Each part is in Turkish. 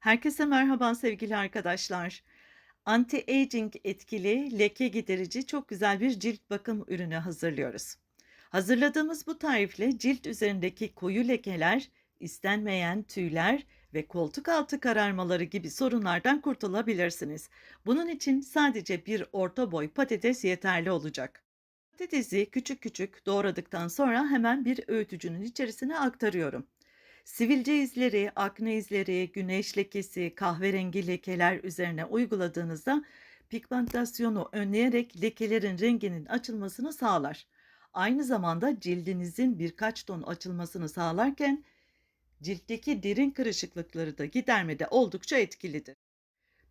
Herkese merhaba sevgili arkadaşlar. Anti-aging etkili leke giderici çok güzel bir cilt bakım ürünü hazırlıyoruz. Hazırladığımız bu tarifle cilt üzerindeki koyu lekeler, istenmeyen tüyler ve koltuk altı kararmaları gibi sorunlardan kurtulabilirsiniz. Bunun için sadece bir orta boy patates yeterli olacak. Patatesi küçük küçük doğradıktan sonra hemen bir öğütücünün içerisine aktarıyorum. Sivilce izleri, akne izleri, güneş lekesi, kahverengi lekeler üzerine uyguladığınızda pigmentasyonu önleyerek lekelerin renginin açılmasını sağlar. Aynı zamanda cildinizin birkaç ton açılmasını sağlarken ciltteki derin kırışıklıkları da gidermede oldukça etkilidir.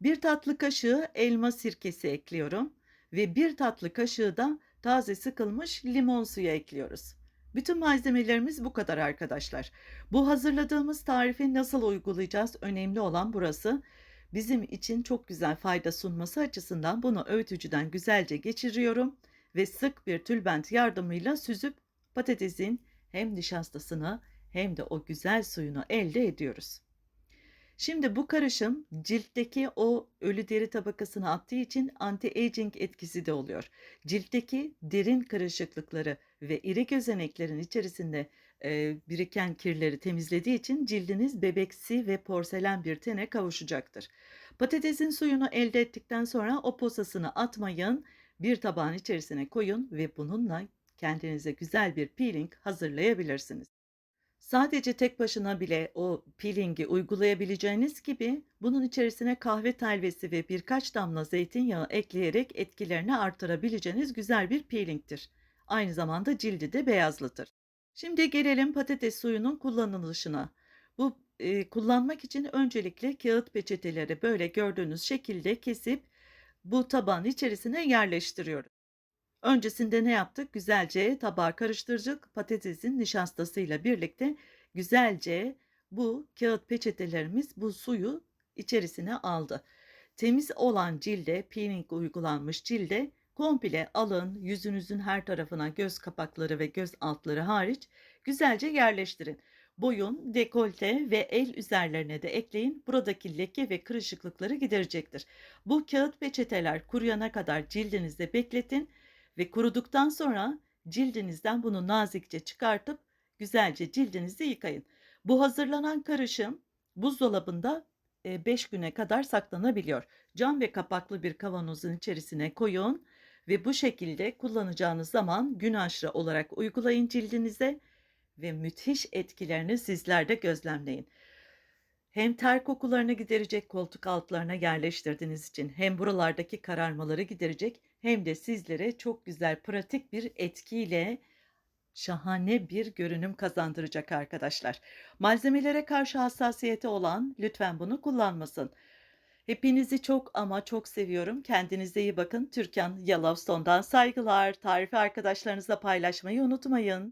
Bir tatlı kaşığı elma sirkesi ekliyorum ve bir tatlı kaşığı da taze sıkılmış limon suyu ekliyoruz. Bütün malzemelerimiz bu kadar arkadaşlar. Bu hazırladığımız tarifi nasıl uygulayacağız? Önemli olan burası. Bizim için çok güzel fayda sunması açısından bunu öğütücüden güzelce geçiriyorum ve sık bir tülbent yardımıyla süzüp patatesin hem nişastasını hem de o güzel suyunu elde ediyoruz. Şimdi bu karışım ciltteki o ölü deri tabakasını attığı için anti-aging etkisi de oluyor. Ciltteki derin kırışıklıkları ve iri gözeneklerin içerisinde e, biriken kirleri temizlediği için cildiniz bebeksi ve porselen bir tene kavuşacaktır. Patatesin suyunu elde ettikten sonra o posasını atmayın, bir tabağın içerisine koyun ve bununla kendinize güzel bir peeling hazırlayabilirsiniz. Sadece tek başına bile o peeling'i uygulayabileceğiniz gibi bunun içerisine kahve telvesi ve birkaç damla zeytinyağı ekleyerek etkilerini artırabileceğiniz güzel bir peeling'tir. Aynı zamanda cildi de beyazlatır. Şimdi gelelim patates suyunun kullanılışına. Bu e, kullanmak için öncelikle kağıt peçeteleri böyle gördüğünüz şekilde kesip bu tabağın içerisine yerleştiriyoruz. Öncesinde ne yaptık? Güzelce tabağa karıştırdık. Patatesin nişastasıyla birlikte güzelce bu kağıt peçetelerimiz bu suyu içerisine aldı. Temiz olan cilde, peeling uygulanmış cilde komple alın, yüzünüzün her tarafına göz kapakları ve göz altları hariç güzelce yerleştirin. Boyun, dekolte ve el üzerlerine de ekleyin. Buradaki leke ve kırışıklıkları giderecektir. Bu kağıt peçeteler kuruyana kadar cildinizde bekletin ve kuruduktan sonra cildinizden bunu nazikçe çıkartıp güzelce cildinizi yıkayın. Bu hazırlanan karışım buzdolabında 5 güne kadar saklanabiliyor. Cam ve kapaklı bir kavanozun içerisine koyun ve bu şekilde kullanacağınız zaman gün aşırı olarak uygulayın cildinize ve müthiş etkilerini sizler de gözlemleyin. Hem ter kokularını giderecek koltuk altlarına yerleştirdiğiniz için hem buralardaki kararmaları giderecek hem de sizlere çok güzel pratik bir etkiyle şahane bir görünüm kazandıracak arkadaşlar. Malzemelere karşı hassasiyeti olan lütfen bunu kullanmasın. Hepinizi çok ama çok seviyorum. Kendinize iyi bakın. Türkan Yellowstone'dan saygılar. Tarifi arkadaşlarınızla paylaşmayı unutmayın.